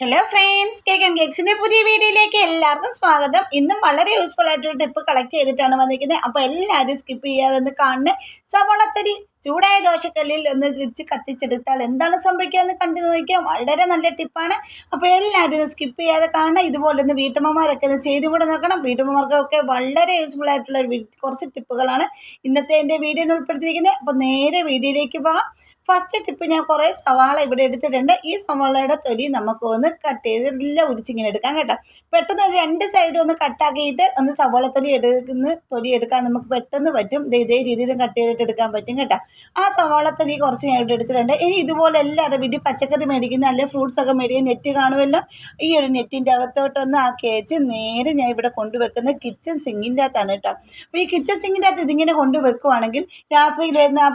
Hello friends cake and കേക്സിന്റെ പുതിയ വീഡിയോയിലേക്ക് എല്ലാവർക്കും സ്വാഗതം. ഇന്നും വളരെ യൂസ്ഫുൾ ആയിട്ടൊരു ടിപ്പ് കളക്ട് ചെയ്തിട്ടാണ് വന്നിരിക്കുന്നത്. അപ്പോൾ എല്ലാവരും സ്കിപ്പ് ചെയ്യാതെ ഒന്ന് കാണുന്നത് സവോളത്തടി ചൂടായ ദോശക്കല്ലിൽ ഒന്ന് വെച്ച് കത്തിച്ചെടുത്താൽ എന്താണ് സംഭവിക്കുക എന്ന് കണ്ടു നോക്കിയാൽ വളരെ നല്ല ടിപ്പാണ്. അപ്പോൾ എല്ലാവരും സ്കിപ്പ് ചെയ്യാതെ കാണണം. ഇതുപോലെ ഒന്ന് വീട്ടമ്മമാരൊക്കെ ഒന്ന് ചെയ്തു കൂടെ നോക്കണം. വീട്ടമ്മമാർക്കൊക്കെ വളരെ യൂസ്ഫുൾ ആയിട്ടുള്ള കുറച്ച് ടിപ്പുകളാണ് ഇന്നത്തെ എന്റെ വീഡിയോയിൽ ഉൾപ്പെടുത്തിയിരിക്കുന്നത്. അപ്പോൾ നേരെ വീഡിയോയിലേക്ക് പോകാം. ഫസ്റ്റ് ടിപ്പ് ഞാൻ കുറേ സവാള ഇവിടെ എടുത്തിട്ടുണ്ട്. ഈ സവാളയുടെ തൊലി നമുക്ക് ഒന്ന് കട്ട് ചെയ്ത് എല്ലാം ഉരിച്ചിങ്ങനെ എടുക്കാം കേട്ടോ. പെട്ടെന്ന് രണ്ട് സൈഡും ഒന്ന് കട്ടാക്കിയിട്ട് ഒന്ന് സവാള തൊലി എടുക്കുന്ന തൊലി എടുക്കാൻ നമുക്ക് പെട്ടെന്ന് പറ്റും. ഇതേ രീതിയിൽ കട്ട് ചെയ്തിട്ട് എടുക്കാൻ പറ്റും കേട്ടോ. ആ സവാള തൊലി കുറച്ച് ഞാൻ ഇവിടെ എടുത്തിട്ടുണ്ട്. ഇനി ഇതുപോലെ എല്ലാവരും വീട്ടിൽ പച്ചക്കറി മേടിക്കുന്ന അല്ലെങ്കിൽ ഫ്രൂട്ട്സ് ഒക്കെ മേടിക്കുന്ന നെറ്റ് കാണുമല്ലോ. ഈ ഒരു നെറ്റിന്റെ അകത്തോട്ടൊന്ന് ആ കേച്ച് നേരെ ഞാൻ ഇവിടെ കൊണ്ടുവെക്കുന്ന കിച്ചൺ സിങ്കിന്റെ അകത്താണ് കേട്ടോ. അപ്പോൾ ഈ കിച്ചൺ സിങ്കിന്റെ അകത്ത് ഇതിങ്ങനെ കൊണ്ടുവെക്കുവാണെങ്കിൽ രാത്രിയിൽ വരുന്ന ആ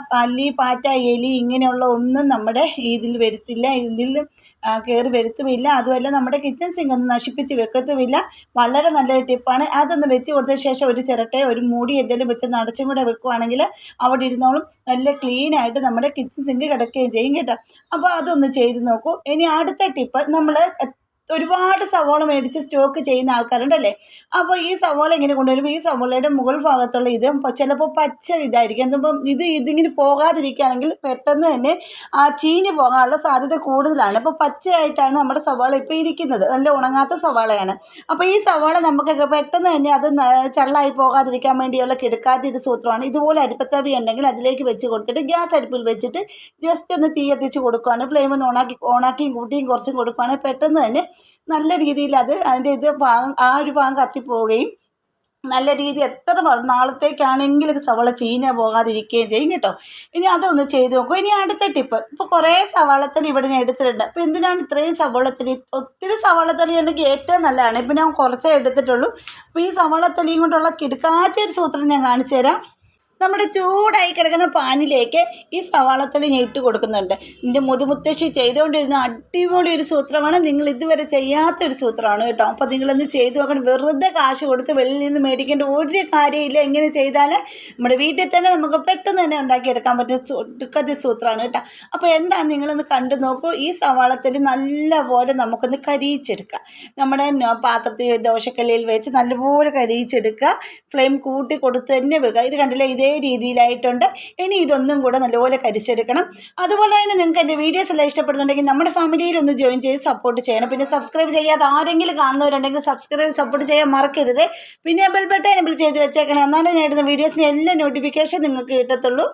പാറ്റ എലി ഇങ്ങനെയുള്ള ഒന്നും നമ്മുടെ ഇതിൽ വരുത്തില്ല. ഇതിൽ കയറി വരുത്തുമില്ല. അതുമല്ല നമ്മുടെ കിച്ചൺ സിങ്ക് ഒന്നും നശിപ്പിച്ച് വെക്കത്തുമില്ല. വളരെ നല്ലൊരു ടിപ്പാണ് അതൊന്ന് വെച്ച് കൊടുത്ത ശേഷം ഒരു ചിരട്ടയോ ഒരു മൂടി എന്തെങ്കിലും വെച്ച് നടച്ചും കൂടെ വെക്കുവാണെങ്കിൽ അവിടെ ഇരുന്നോളും നല്ല ക്ലീൻ ആയിട്ട് നമ്മുടെ കിച്ചൺ സിങ്ക് കിടക്കുകയും ചെയ്യും കേട്ടോ. അപ്പോൾ അതൊന്ന് ചെയ്ത് നോക്കൂ. ഇനി അടുത്ത ടിപ്പ് നമ്മൾ ഒരുപാട് സവോള മേടിച്ച് സ്റ്റോക്ക് ചെയ്യുന്ന ആൾക്കാരുണ്ടല്ലേ? അപ്പോൾ ഈ സവോള ഇങ്ങനെ കൊണ്ടുവരുമ്പോൾ ഈ സവോളയുടെ മുകൾ ഭാഗത്തുള്ള ഇത് ചിലപ്പോൾ പച്ച ഇതായിരിക്കും. എന്തുമ്പം ഇത് ഇതിങ്ങനെ പോകാതിരിക്കുകയാണെങ്കിൽ പെട്ടെന്ന് തന്നെ ആ ചീഞ്ഞ് പോകാനുള്ള സാധ്യത കൂടുതലാണ്. അപ്പോൾ പച്ചയായിട്ടാണ് നമ്മുടെ സവാള ഇപ്പോൾ ഇരിക്കുന്നത്. നല്ല ഉണങ്ങാത്ത സവാളയാണ്. അപ്പോൾ ഈ സവാള നമുക്കൊക്കെ പെട്ടെന്ന് തന്നെ അത് ചള്ളായി പോകാതിരിക്കാൻ വേണ്ടിയുള്ള കിടക്കാത്തൊരു സൂത്രമാണ്. ഇതുപോലെ അരിപ്പത്തവി ഉണ്ടെങ്കിൽ അതിലേക്ക് വെച്ച് കൊടുത്തിട്ട് ഗ്യാസ് അടുപ്പിൽ വെച്ചിട്ട് ജസ്റ്റ് ഒന്ന് തീ എത്തിച്ച് കൊടുക്കുകയാണ് ഫ്ലെയിം ഒന്ന് ഓണാക്കി ഓണാക്കിയും കൂട്ടിയും കുറച്ചും കൊടുക്കുകയാണെങ്കിൽ പെട്ടെന്ന് തന്നെ നല്ല രീതിയിൽ അത് അതിന്റെ ഇത് ഭാഗം ആ ഒരു ഭാഗം കത്തിപ്പോവുകയും നല്ല രീതി എത്ര നാളത്തേക്കാണെങ്കിലും സവാള ചീഞ്ഞ പോകാതിരിക്കുകയും ചെയ്യും കേട്ടോ. ഇനി അതൊന്ന് ചെയ്ത് നോക്കും. ഇനി അടുത്ത ടിപ്പ്. ഇപ്പോൾ കുറേ സവാളത്തലി ഇവിടെ ഞാൻ എടുത്തിട്ടുണ്ട്. അപ്പോൾ എന്തിനാണ് ഇത്രയും സവാളത്തലി ഒത്തിരി സവാളത്തലി ഉണ്ടെങ്കിൽ ഏറ്റവും നല്ലതാണ്. ഇപ്പൊ ഞാൻ കുറച്ചേ എടുത്തിട്ടുള്ളൂ. അപ്പോൾ ഈ സവാളത്തലിയും കൊണ്ടുള്ള കിടക്കാച്ച ഒരു സൂത്രം ഞാൻ കാണിച്ചു തരാം. നമ്മുടെ ചൂടായി കിടക്കുന്ന പാനിലേക്ക് ഈ സവാളത്തലി ഞാൻ ഇട്ട് കൊടുക്കുന്നുണ്ട്. എന്റെ മുതുമുത്തശ്ശി ചെയ്തുകൊണ്ടിരുന്ന അടിപൊളി ഒരു സൂത്രമാണ്. നിങ്ങൾ ഇതുവരെ ചെയ്യാത്ത ഒരു സൂത്രമാണ് കേട്ടോ. അപ്പോൾ നിങ്ങളൊന്ന് ചെയ്ത് നോക്കണം. വെറുതെ കാശ് കൊടുത്ത് വെളിയിൽ നിന്ന് മേടിക്കേണ്ട ഒരു കാര്യമില്ല. എങ്ങനെ ചെയ്താൽ നമ്മുടെ വീട്ടിൽ തന്നെ നമുക്ക് പെട്ടെന്ന് തന്നെ ഉണ്ടാക്കിയെടുക്കാൻ പറ്റുന്ന ഒടുക്കത്തെ സൂത്രമാണ് കേട്ടോ. അപ്പോൾ എന്താ നിങ്ങളൊന്ന് കണ്ടു നോക്കൂ. ഈ സവാളത്തലി നല്ലപോലെ നമുക്കൊന്ന് കരിയിച്ചെടുക്കാം നമ്മുടെ പാത്രത്തിൽ ദോശക്കല്ലിൽ വെച്ച് നല്ലപോലെ കരിയിച്ചെടുക്കുക. ഫ്ലെയിം കൂട്ടി കൊടുത്ത് തന്നെ വെക്കുക. ഇത് കണ്ടില്ലേ? ഇതേ രീതിയിലായിട്ടുണ്ട്. ഇനി ഇതൊന്നും കൂടെ നല്ലപോലെ കരിച്ചെടുക്കണം. അതുപോലെ തന്നെ നിങ്ങൾക്ക് എന്റെ വീഡിയോസ് എല്ലാം ഇഷ്ടപ്പെടുന്നുണ്ടെങ്കിൽ നമ്മുടെ ഫാമിലിയിൽ ഒന്ന് ജോയിൻ ചെയ്ത് സപ്പോർട്ട് ചെയ്യണം. പിന്നെ സബ്സ്ക്രൈബ് ചെയ്യാതെ ആരെങ്കിലും കാണുന്നവരുണ്ടെങ്കിൽ സബ്സ്ക്രൈബ് സപ്പോർട്ട് ചെയ്യാൻ മറക്കരുത്. പിന്നെ ബെൽ ബട്ടൺ എനബിൾ ചെയ്ത് വെച്ചേക്കണം. എന്നാലേ ഞാൻ ഇടുന്ന വീഡിയോസിന് എല്ലാ നോട്ടിഫിക്കേഷൻ നിങ്ങൾക്ക് കിട്ടത്തുള്ളൂ.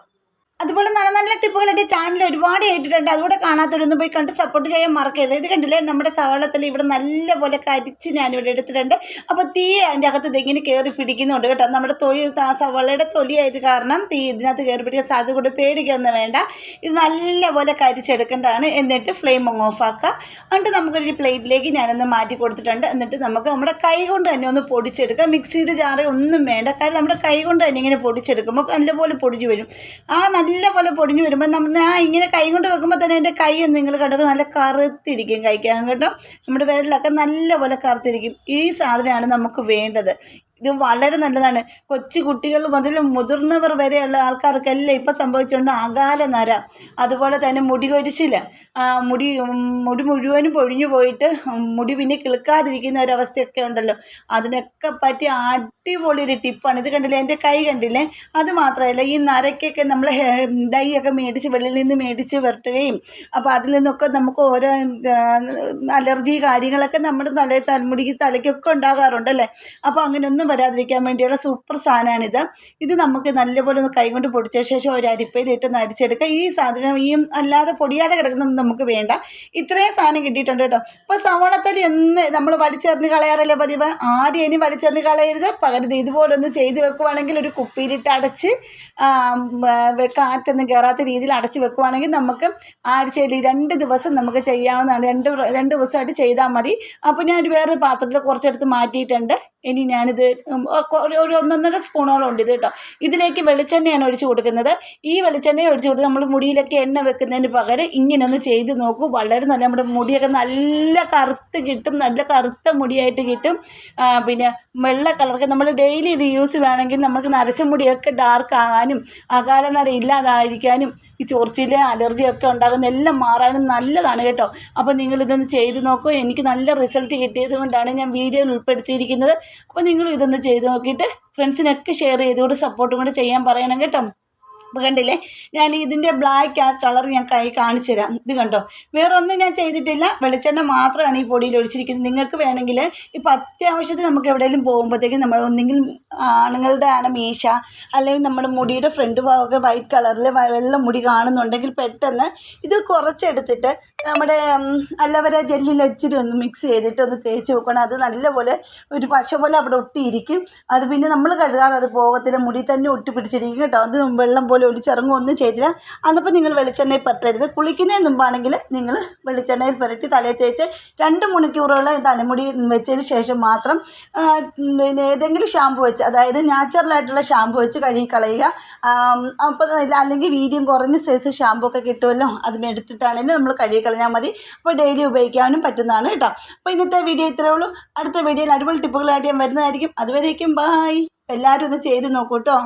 അതുപോലെ നല്ല നല്ല ടിപ്പുകൾ എന്റെ ചാനലിൽ ഒരുപാട് കേട്ടിട്ടുണ്ട്. അതുകൂടെ കാണാത്തവരൊന്നും പോയി കണ്ട് സപ്പോർട്ട് ചെയ്യാൻ മറക്കരുത്. ഇത് കണ്ടില്ലേ? നമ്മുടെ സവളത്തിൽ ഇവിടെ നല്ലപോലെ കരിച്ച് ഞാനിവിടെ എടുത്തിട്ടുണ്ട്. അപ്പോൾ തീ അതിന്റെ അകത്ത് ഇതെങ്ങനെ കയറി പിടിക്കുന്നുണ്ട് കേട്ടോ. നമ്മുടെ തൊലി സവാളയുടെ തൊലിയായത് കാരണം തീ ഇതിനകത്ത് കയറി പിടിക്കാൻ സാധ്യത കൊണ്ട് പേടിക്കൊന്നും വേണ്ട. ഇത് നല്ലപോലെ കരിച്ചെടുക്കേണ്ടതാണ്. എന്നിട്ട് ഫ്ലെയിം അങ്ങ് ഓഫ് ആക്കുക. എന്നിട്ട് നമുക്കൊരു പ്ലേറ്റിലേക്ക് ഞാനൊന്ന് മാറ്റി കൊടുത്തിട്ടുണ്ട്. എന്നിട്ട് നമുക്ക് നമ്മുടെ കൈ കൊണ്ട് തന്നെ ഒന്ന് പൊടിച്ചെടുക്കാം. മിക്സിയുടെ ജാറ് ഒന്നും വേണ്ട. കാര്യം നമ്മുടെ കൈ കൊണ്ട് തന്നെ ഇങ്ങനെ പൊടിച്ചെടുക്കുമ്പോൾ നല്ലപോലെ പൊടിഞ്ഞു വരും. ആ നല്ലപോലെ പൊടിഞ്ഞു വരുമ്പോൾ നമ്മൾ ആ ഇങ്ങനെ കൈ കൊണ്ട് വെക്കുമ്പോൾ തന്നെ എന്റെ കൈ നിങ്ങൾ കണ്ടിട്ട് നല്ല കറുത്തിരിക്കും കഴിക്കാൻ കേട്ടോ നമ്മുടെ വിരലിലൊക്കെ നല്ലപോലെ കറുത്തിരിക്കും. ഈ സാധനമാണ് നമുക്ക് വേണ്ടത്. ഇത് വളരെ നല്ലതാണ്. കൊച്ചു കുട്ടികൾ മുതൽ മുതിർന്നവർ വരെയുള്ള ആൾക്കാർക്കെല്ലാം ഇപ്പം സംഭവിച്ചുകൊണ്ട് അകാല നര. അതുപോലെ തന്നെ മുടി കൊരിച്ചിൽ മുടി മുടി മുഴുവനും പൊഴിഞ്ഞു പോയിട്ട് മുടി പിന്നെ കിളുക്കാതിരിക്കുന്ന ഒരവസ്ഥയൊക്കെ ഉണ്ടല്ലോ. അതിനൊക്കെ പറ്റി അടിപൊളി ഒരു ടിപ്പാണ്. ഇത് കണ്ടില്ലേ? എന്റെ കൈ കണ്ടില്ലേ? അത് മാത്രമല്ല ഈ നരയ്ക്കൊക്കെ നമ്മൾ ഡൈ ഒക്കെ മേടിച്ച് വെളിയിൽ നിന്ന് മേടിച്ച് വരട്ടുകയും അപ്പോൾ അതിൽ നിന്നൊക്കെ നമുക്ക് ഓരോ അലർജി കാര്യങ്ങളൊക്കെ നമ്മുടെ തല തലമുടിക്ക് തലയ്ക്കൊക്കെ ഉണ്ടാകാറുണ്ടല്ലേ? അപ്പോൾ അങ്ങനെയൊന്നും വരാതിരിക്കാൻ വേണ്ടിയുള്ള സൂപ്പർ സാധനമാണിത് ഇത് നമുക്ക് നല്ലപോലെ ഒന്ന് കൈകൊണ്ട് പൊടിച്ച ശേഷം ഒരു അരിപ്പയിലിട്ട് നരിച്ചെടുക്കുക ഈ സാധനം ഈ അല്ലാതെ പൊടിയാതെ കിടക്കുന്നതൊന്നും നമുക്ക് വേണ്ട. ഇത്രയും സാധനം കിട്ടിയിട്ടുണ്ട് കേട്ടോ. അപ്പോൾ സവോളത്തലി ഒന്ന് നമ്മൾ വലിച്ചെറിഞ്ഞ് കളയാറല്ലേ പതിവ്? ആടി ഇനി വലിച്ചെറിഞ്ഞ് കളയരുത്. പകരം ഇതുപോലൊന്ന് ഇതുപോലെ ഒന്ന് ചെയ്ത് വെക്കുവാണെങ്കിൽ ഒരു കുപ്പിയിലിട്ട് അടച്ച് കാറ്റൊന്നും കയറാത്ത രീതിയിൽ അടച്ച് വെക്കുവാണെങ്കിൽ നമുക്ക് ആഴ്ചയിൽ രണ്ട് ദിവസം നമുക്ക് ചെയ്യാവുന്നതാണ്. രണ്ട് രണ്ട് ദിവസമായിട്ട് ചെയ്താൽ മതി. അപ്പോൾ ഞാൻ വേറൊരു പാത്രത്തിൽ കുറച്ചെടുത്ത് മാറ്റിയിട്ടുണ്ട്. ഇനി ഞാനിത് ഒരു ഒന്നൊന്നര സ്പൂണോളം ഉണ്ട് ഇത് കേട്ടോ. ഇതിലേക്ക് വെളിച്ചെണ്ണയാണ് ഒഴിച്ച് കൊടുക്കുന്നത്. ഈ വെളിച്ചെണ്ണ ഒഴിച്ച് കൊടുത്ത് നമ്മൾ മുടിയിലൊക്കെ എണ്ണ വെക്കുന്നതിന് പകരം ഇങ്ങനെ ഒന്ന് ചെയ്ത് നോക്കൂ. വളരെ നല്ല നമ്മുടെ മുടിയൊക്കെ നല്ല കറുത്ത് കിട്ടും നല്ല കറുത്ത മുടിയായിട്ട് കിട്ടും. പിന്നെ വെള്ള കളറൊക്കെ നമ്മൾ ഡെയിലി ഇത് യൂസ് വേണമെങ്കിൽ നമുക്ക് നരച്ച മുടിയൊക്കെ ഡാർക്ക് ആകാനും അകാല നര ഇല്ലാതായിരിക്കാനും ഈ ചൊറിച്ചിൽ അലർജിയൊക്കെ ഉണ്ടാകുന്ന എല്ലാം മാറാനും നല്ലതാണ് കേട്ടോ. അപ്പോൾ നിങ്ങളിതൊന്ന് ചെയ്ത് നോക്കൂ. എനിക്ക് നല്ല റിസൾട്ട് കിട്ടിയത് കൊണ്ടാണ് ഞാൻ വീഡിയോയിൽ ഉൾപ്പെടുത്തിയിരിക്കുന്നത്. അപ്പോൾ നിങ്ങൾ ഇതൊന്ന് ചെയ്ത് നോക്കിയിട്ട് ഫ്രണ്ട്സിനൊക്കെ ഷെയർ ചെയ്തുകൊണ്ട് സപ്പോർട്ടും കൂടെ ചെയ്യാൻ പറയണം കേട്ടോ. കണ്ടില്ലേ? ഞാൻ ഇതിന്റെ ബ്ലാക്ക് ആ കളർ ഞാൻ കൈ കാണിച്ചു തരാം. ഇത് കണ്ടോ? വേറെ ഒന്നും ഞാൻ ചെയ്തിട്ടില്ല. വെളിച്ചെണ്ണ മാത്രമാണ് ഈ പൊടിയിൽ ഒഴിച്ചിരിക്കുന്നത്. നിങ്ങൾക്ക് വേണമെങ്കിൽ ഇപ്പോൾ അത്യാവശ്യത്തിന് നമുക്ക് എവിടെയെങ്കിലും പോകുമ്പോഴത്തേക്കും നമ്മൾ ഒന്നെങ്കിൽ ആണുങ്ങളുടെ ആണ് മീശ അല്ലെങ്കിൽ നമ്മുടെ മുടിയുടെ ഫ്രണ്ട് ഭാഗമൊക്കെ വൈറ്റ് കളറിൽ വെള്ള മുടി കാണുന്നുണ്ടെങ്കിൽ പെട്ടെന്ന് ഇത് കുറച്ചെടുത്തിട്ട് നമ്മുടെ അല്ലവരെ ജെല്ലിൽ ഇച്ചിരി ഒന്ന് മിക്സ് ചെയ്തിട്ട് ഒന്ന് തേച്ച് വെക്കണം. അത് നല്ലപോലെ ഒരു പശ പോലെ അവിടെ ഒട്ടിയിരിക്കും. അത് പിന്നെ നമ്മൾ കഴുകാതെ അത് പോകത്തില്ല. മുടി തന്നെ ഒട്ടി പിടിച്ചിരിക്കും കേട്ടോ. അത് വെള്ളം പോലെ ഒലിച്ചിറങ്ങും ഒന്നും ചെയ്തില്ല. അന്നപ്പോൾ നിങ്ങൾ വെളിച്ചെണ്ണയിൽ പുരട്ടരുത്. കുളിക്കുന്നതിന് മുമ്പാണെങ്കിൽ നിങ്ങൾ വെളിച്ചെണ്ണയിൽ പുരട്ടി തലയിൽ തേച്ച് രണ്ട് മണിക്കൂറോളം തലമുടി വെച്ചതിന് ശേഷം മാത്രം പിന്നെ ഏതെങ്കിലും ഷാമ്പു വെച്ച് അതായത് നാച്ചുറലായിട്ടുള്ള ഷാമ്പു വെച്ച് കഴുകി കളയുക. അപ്പോൾ അല്ലെങ്കിൽ വീര്യം കുറഞ്ഞ സൈസ് ഷാമ്പു ഒക്കെ കിട്ടുമല്ലോ അത് എടുത്തിട്ടാണെങ്കിലും നമ്മൾ കഴുകി കളഞ്ഞാൽ മതി. അപ്പോൾ ഡെയിലി ഉപയോഗിക്കാനും പറ്റുന്നതാണ് കേട്ടോ. അപ്പോൾ ഇന്നത്തെ വീഡിയോ ഇത്രയേ ഉള്ളൂ. അടുത്ത വീഡിയോയിൽ അടിപൊളി ടിപ്പുകളായിട്ട് ഞാൻ വരുന്നതായിരിക്കും. അതുവരേക്കും ബായ് എല്ലാവരും ഒന്ന് ചെയ്ത് നോക്കൂ കേട്ടോ.